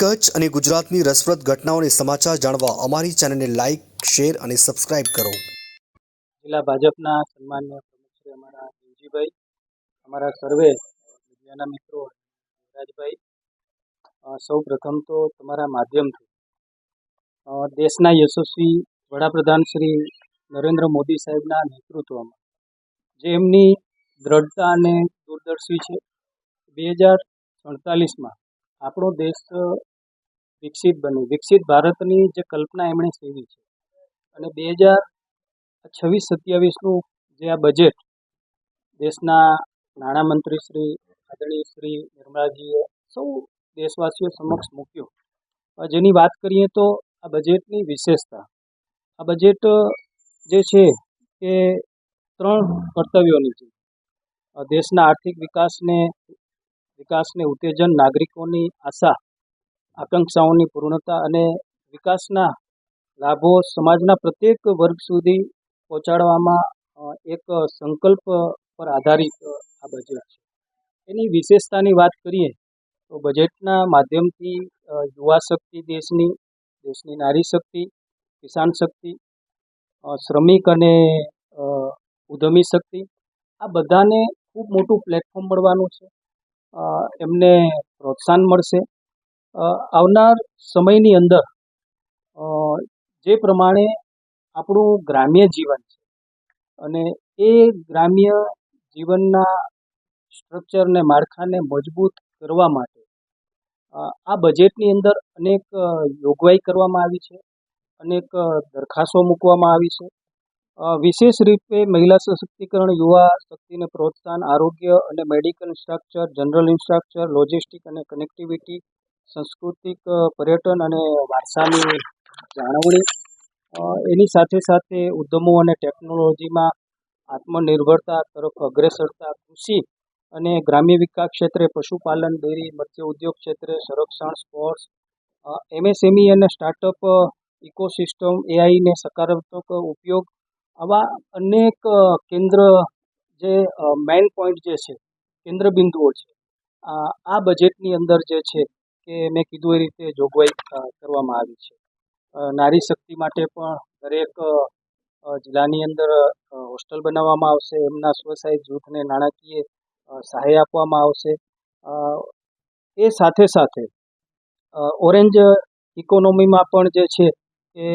કચ્છ અને ગુજરાતની રસપ્રદ ઘટનાઓને સમાચાર જાણવા અમારી ચેનલને લાઇક શેર અને સબસ્ક્રાઇબ કરો. જિલ્લા ભાજપના સન્માન્ય શ્રી અમારા દેવજીભાઈ અમારા સર્વે મીડિયાના મિત્રો રાજભાઈ સૌ પ્રથમ તો તમારા માધ્યમથી દેશના યશસ્વી વડાપ્રધાન શ્રી નરેન્દ્ર મોદી સાહેબના નેતૃત્વમાં, જે એમની દ્રઢતા અને દૂરદર્શી છે, બે હજાર સડતાલીસમાં આપણો દેશ વિકસિત બને વિકસિત ભારતની જે કલ્પના એમણે સેવી છે. અને બે હજાર છવ્વીસ સત્યાવીસનું જે આ બજેટ દેશના નાણામંત્રી શ્રી, આદરણીય શ્રી નિર્મલાજીએ સૌ દેશવાસીઓ સમક્ષ મૂક્યું. જેની વાત કરીએ તો આ બજેટની વિશેષતા. આ બજેટ જે છે એ ત્રણ કર્તવ્યોની છે. દેશના આર્થિક વિકાસને વિકાસને ઉત્તેજન, નાગરિકોની આશા આકાંક્ષાઓની પૂર્ણતા અને વિકાસના લાભો સમાજના પ્રત્યેક વર્ગ સુધી પહોંચાડવામાં એક સંકલ્પ પર આધારિત આ બજેટ છે. એની વિશેષતાની વાત કરીએ, તો બજેટના માધ્યમથી યુવા શક્તિ દેશની દેશની નારી શક્તિ, કિસાન શક્તિ શ્રમિક અને ઉધમી શક્તિ, આ બધાને ખૂબ મોટું પ્લેટફોર્મ મળવાનું છે. એમને પ્રોત્સાહન મળશે. આવનાર સમયની અંદર જે પ્રમાણે આપણું ગ્રામ્ય જીવન છે અને એ ગ્રામ્ય જીવનના સ્ટ્રક્ચરને માળખાને મજબૂત કરવા માટે આ બજેટની અંદર અનેક જોગવાઈ કરવામાં આવી છે, અનેક દરખાસ્તો મૂકવામાં આવી છે. વિશેષ રીતે મહિલા સશક્તિકરણ, યુવા શક્તિને પ્રોત્સાહન, આરોગ્ય અને medical structure general infrastructure logistic અને કનેક્ટિવિટી સાંસ્કૃતિક પર્યટન અને વારસાની જાળવણી એની સાથે સાથે ઉદ્યમો અને ટેકનોલોજીમાં આત્મનિર્ભરતા તરફ અગ્રેસરતા, કૃષિ અને ગ્રામ્ય વિકાસ ક્ષેત્રે પશુપાલન, ડેરી, મત્સ્ય ઉદ્યોગ ક્ષેત્રે સંરક્ષણ, સ્પોર્ટ્સ એમએસએમઈ અને સ્ટાર્ટઅપ ઇકોસિસ્ટમ, એઆઈને સકારાત્મક ઉપયોગ, આવા અનેક કેન્દ્ર જે મેઇન પોઈન્ટ જે છે કેન્દ્ર બિંદુઓ છે, આ બજેટની અંદર જે છે કે મેં કીધું એ રીતે જોગવાઈ કરવામાં આવી છે. નારી શક્તિ માટે પણ દરેક જિલ્લાની અંદર હોસ્ટેલ બનાવવામાં આવશે, એમના સ્વસહાય જૂથને નાણાકીય સહાય આપવામાં આવશે. એ સાથે સાથે ઓરેન્જ ઇકોનોમીમાં પણ જે છે એ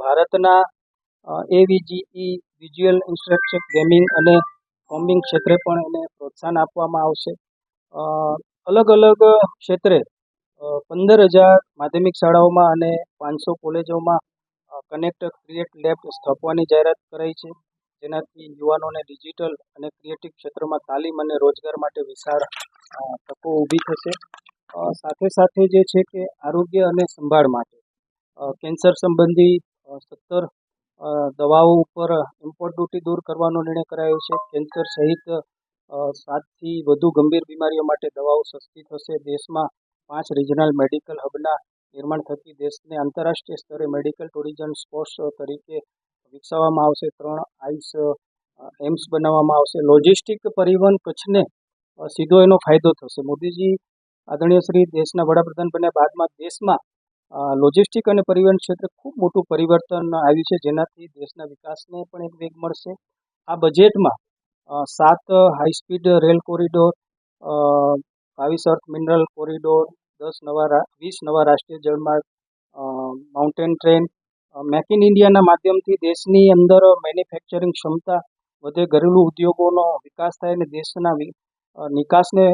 ભારતના એવીજીઈ વિઝ્યુઅલ ઇન્સ્ટ્રક્ચર ગેમિંગ અને કોમ્બિંગ ક્ષેત્રે પણ એને પ્રોત્સાહન આપવામાં આવશે. અલગ અલગ ક્ષેત્રે પંદર હજાર માધ્યમિક શાળાઓમાં અને પાંચસો કોલેજોમાં કનેક્ટ ક્રિએટ લેબ સ્થાપવાની જાહેરાત કરાઈ છે. જેનાથી યુવાનોને ડિજિટલ અને ક્રિએટિવ ક્ષેત્રમાં તાલીમ અને રોજગાર માટે વિશાળ તકો ઊભી થશે. સાથે સાથે જે છે કે આરોગ્ય અને સંભાળ માટે કેન્સર સંબંધી સત્તર દવાઓ ઉપર ઇમ્પોર્ટ ડ્યુટી દૂર કરવાનો નિર્ણય કરાયો છે. કેન્સર સહિત સાતથી વધુ ગંભીર બીમારીઓ માટે દવાઓ સસ્તી થશે. દેશમાં પાંચ રિજનલ મેડિકલ હબના નિર્માણ થકી દેશને આંતરરાષ્ટ્રીય સ્તરે મેડિકલ ટુરિઝમ સ્પોર્ટ્સ તરીકે વિકસાવવામાં આવશે. ત્રણ આઈસ એમ્સ બનાવવામાં આવશે. લોજિસ્ટિક પરિવહન કચ્છને સીધો એનો ફાયદો થશે. મોદીજી આદરણીય શ્રી દેશના વડાપ્રધાન બન્યા બાદમાં દેશમાં લોજિસ્ટિક અને પરિવહન ક્ષેત્રે ખૂબ મોટું પરિવર્તન આવ્યું છે. જેનાથી દેશના વિકાસને પણ એક વેગ મળશે. આ બજેટમાં સાત હાઈ સ્પીડ રેલ કોરિડોર બાવીસ અર્થ મિનરલ કોરિડોર દસ નવા વીસ નવા રાષ્ટ્રીય જળમાર્ગ માઉન્ટેન ટ્રેન મેક ઇન ઇન્ડિયાના માધ્યમથી દેશની અંદર મેન્યુફેક્ચરિંગ ક્ષમતા વધે, ઘરેલુ ઉદ્યોગોનો વિકાસ થાય અને દેશના નિકાસને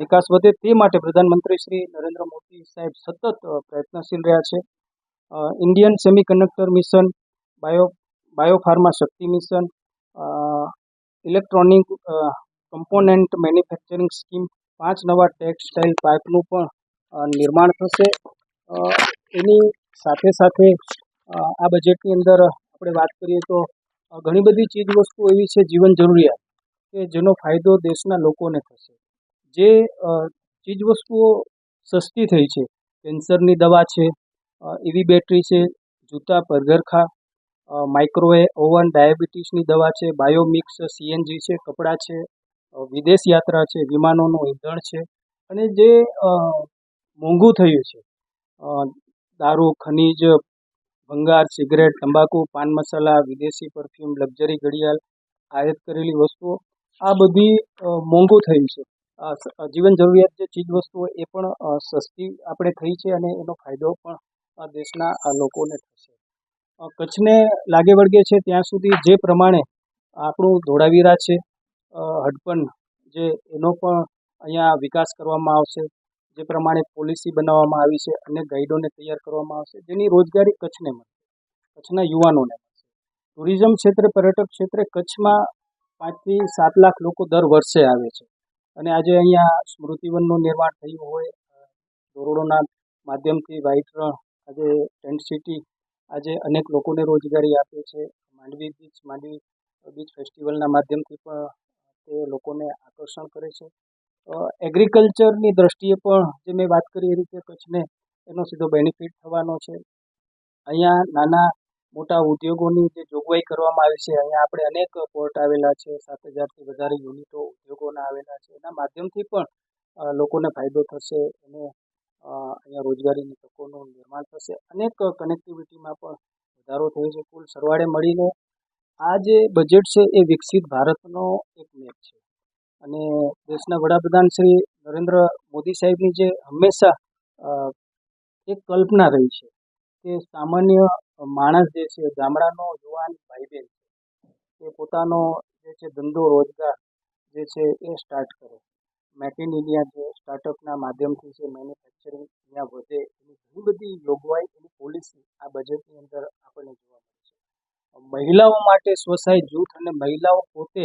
નિકાસ વધે તે માટે પ્રધાનમંત્રી શ્રી નરેન્દ્ર મોદી સાહેબ સતત પ્રયત્નશીલ રહ્યા છે. Indian semiconductor mission bio biopharma Shakti mission electronic component manufacturing scheme પાંચ નવા ટેક્સટાઇલ પાર્કનું પણ નિર્માણ થશે. એની સાથે સાથે આ બજેટની અંદર આપણે વાત કરીએ તો ઘણી બધી ચીજવસ્તુઓ એવી છે જીવન જરૂરિયાત કે જેનો ફાયદો દેશના લોકોને થશે. જે ચીજવસ્તુઓ સસ્તી થઈ છે, કેન્સરની દવા છે એવી બેટરી છે, જૂતા પરઘરખા માઇક્રોવે ઓવન ડાયાબિટીસની દવા છે બાયોમિક્સ સીએનજી છે, કપડાં છે વિદેશ યાત્રા છે, વિમાનોનું ઈંધણ છે. અને જે મોંઘું થયું છે. દારૂ, ખનીજ, ભંગાર, સિગરેટ, તંબાકુ, પાન મસાલા, વિદેશી પરફ્યુમ, લક્ઝરી ઘડિયાળ, આયાત કરેલી વસ્તુઓ, આ બધી મોંઘું થયું છે. જીવન જરૂરિયાત જે ચીજ વસ્તુઓ એ પણ સસ્તી આપણે થઈ છે અને એનો ફાયદો પણ દેશના લોકોને થશે. કચ્છને લાગે વળગે છે ત્યાં સુધી જે પ્રમાણે આપણું ધોળાવીરા છે હડપન, જે એનો પણ અહીંયા વિકાસ કરવામાં આવશે. જે પ્રમાણે પોલિસી બનાવવામાં આવી છે અને ગાઈડોને તૈયાર કરવામાં આવશે, જેની રોજગારી કચ્છને મળશે, કચ્છના યુવાનોને મળશે. ટુરિઝમ ક્ષેત્રે, પર્યટક ક્ષેત્રે કચ્છમાં પાંચથી સાત લાખ લોકો દર વર્ષે આવે છે. અને આજે અહીંયા સ્મૃતિવનનું નિર્માણ થયું હોય ધોરડોના માધ્યમથી વ્હાઇટ રણ, આજે ટેન્ટ સિટી આજે અનેક લોકોને રોજગારી આપે છે. માંડવી બીચ માંડવી બીચ ફેસ્ટિવલના માધ્યમથી પણ તે લોકોને આકર્ષણ કરે છે. એગ્રીકલ્ચરની દ્રષ્ટિએ પણ જે મેં વાત કરી એ રીતે કચ્છને એનો સીધો બેનિફિટ થવાનો છે. અહીંયા નાના મોટા ઉદ્યોગોની જે જોગવાઈ કરવામાં આવી છે, અહીંયા આપણે અનેક પોર્ટ આવેલા છે, સાત હજારથી વધારે યુનિટો ઉદ્યોગોના આવેલા છે. એના માધ્યમથી પણ લોકોને ફાયદો થશે અને અહીંયા રોજગારીની તકોનું નિર્માણ થશે. અનેક કનેક્ટિવિટીમાં પણ વધારો થયો છે. કુલ સરવાળે મળીને આ જે બજેટ છે એ વિકસિત ભારતનો એક મેપ છે. અને દેશના વડાપ્રધાન શ્રી નરેન્દ્ર મોદી સાહેબની જે હંમેશા એક કલ્પના રહી છે કે સામાન્ય માણસ જે છે, ગામડાનો યુવાન ભાઈ બહેન એ પોતાનો જે છે, ધંધો, રોજગાર જે છે, એ સ્ટાર્ટ કરે. મેક ઇન ઇન્ડિયા જે સ્ટાર્ટઅપના માધ્યમથી છે મેન્યુફેક્ચરિંગ અહીંયા વધે, એની ઘણી બધી જોગવાઈ, એની પોલિસી આ બજેટની અંદર આપણને જોવા મળે છે. મહિલાઓ માટે સ્વસહાય જૂથ અને મહિલાઓ પોતે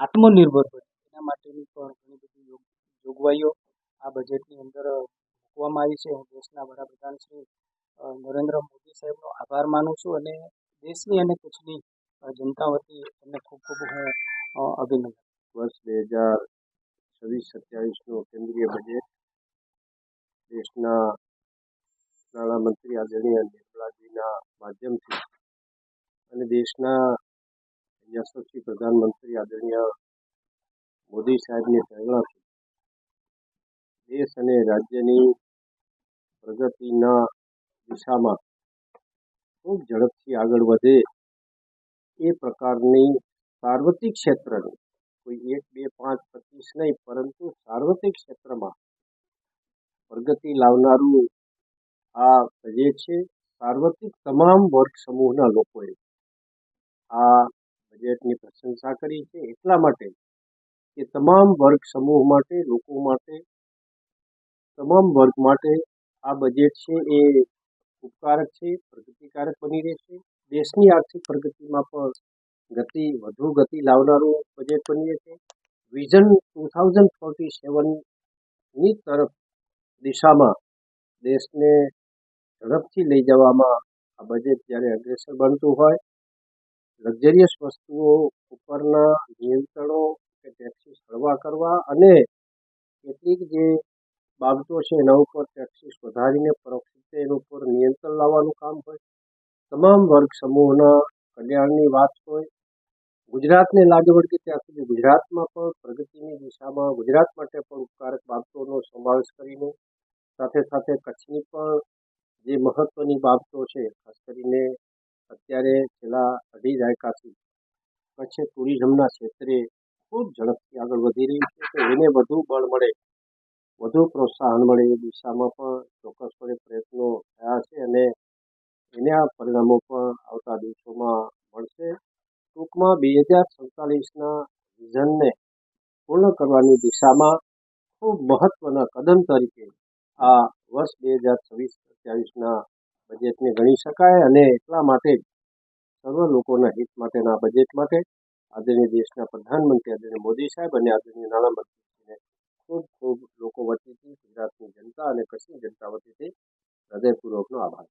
આત્મનિર્ભર બને એના માટેની પણ ઘણી બધી જોગવાઈઓ આ બજેટની અંદર મૂકવામાં આવી છે. હું દેશના વડાપ્રધાન શ્રી નરેન્દ્ર મોદી સાહેબનો આભાર માનું છું અને દેશની અને કચ્છની જનતા વતી એમને ખૂબ ખૂબ હું અભિનંદન. વર્ષ બે હજાર છવ્વીસ સત્યાવીસનું કેન્દ્રીય બજેટ દેશના નાણામંત્રી આદરણીય નિર્મલાજીના માધ્યમથી અને દેશના યશસ્વી પ્રધાનમંત્રી આદરણીય મોદી સાહેબની પ્રેરણાથી દેશ અને રાજ્યની પ્રગતિના દિશામાં ખૂબ ઝડપથી આગળ વધે એ પ્રકારની સાર્વત્રિક ક્ષેત્રની, કોઈ એક, બે, પાંચ, પચીસ નહીં, પરંતુ સાર્વત્રિક ક્ષેત્રમાં પ્રગતિ લાવનારું આ બજેટ છે, સાર્વત્રિક તમામ વર્ગ સમૂહના લોકોએ આ બજેટની પ્રશંસા કરી છે. એટલા માટે કે તમામ વર્ગ સમૂહ માટે, લોકો માટે, તમામ વર્ગ માટે આ બજેટ છે એ ઉપકારક છે, પ્રગતિકારક બની રહેશે. દેશની આર્થિક પ્રગતિમાં પણ ગતિ, વધુ ગતિ લાવનારું બજેટ બની રહેશે. વિઝન ટુ થાઉઝન્ડ ફોર્ટી સેવનની તરફ દિશામાં દેશને ઝડપથી લઈ જવામાં આ બજેટ જ્યારે અગ્રેસર બનતું હોય લક્ઝરિયસ વસ્તુઓ ઉપરના નિયંત્રણો કે ટેક્સીસ હળવા કરવા અને કેટલીક જે બાબતો છે એના ઉપર ટેક્સીસ વધારીને પરોક્ષ રીતે એના ઉપર નિયંત્રણ લાવવાનું કામ હોય, તમામ વર્ગ સમૂહના કલ્યાણની વાત હોય, ગુજરાતને લાગે વળગે ત્યાં સુધી ગુજરાતમાં પણ, પ્રગતિની દિશામાં ગુજરાત માટે પણ ઉપકારક બાબતોનો સમાવેશ કરીને, સાથે સાથે કચ્છની પણ જે મહત્વની બાબતો છે, ખાસ કરીને અત્યારે છેલ્લા અઢી દાયકાથી કચ્છ ટુરિઝમના ક્ષેત્રે ખૂબ ઝડપથી આગળ વધી રહી છે તો એને વધુ બળ મળે, વધુ પ્રોત્સાહન મળે એ દિશામાં પણ ચોક્કસપણે પ્રયત્નો થયા છે અને એના પરિણામો પણ આવતા દિવસોમાં મળશે. ટૂંકમાં બે હજાર સુડતાલીસના વિઝનને પૂર્ણ કરવાની દિશામાં ખૂબ મહત્વના કદમ તરીકે આ વર્ષ બે હજાર છવ્વીસ સત્યાવીસના બજેટને ગણી શકાય અને એટલા માટે જ સર્વ લોકોના હિત માટેના બજેટ માટે આદરણીય દેશના પ્રધાનમંત્રી આદરણીય મોદી સાહેબ અને આદરણીય નાણામંત્રીને ખૂબ ખૂબ લોકો વતીથી ગુજરાતની જનતા અને કચ્છની જનતા વતીથી હૃદયપૂર્વકનો આભાર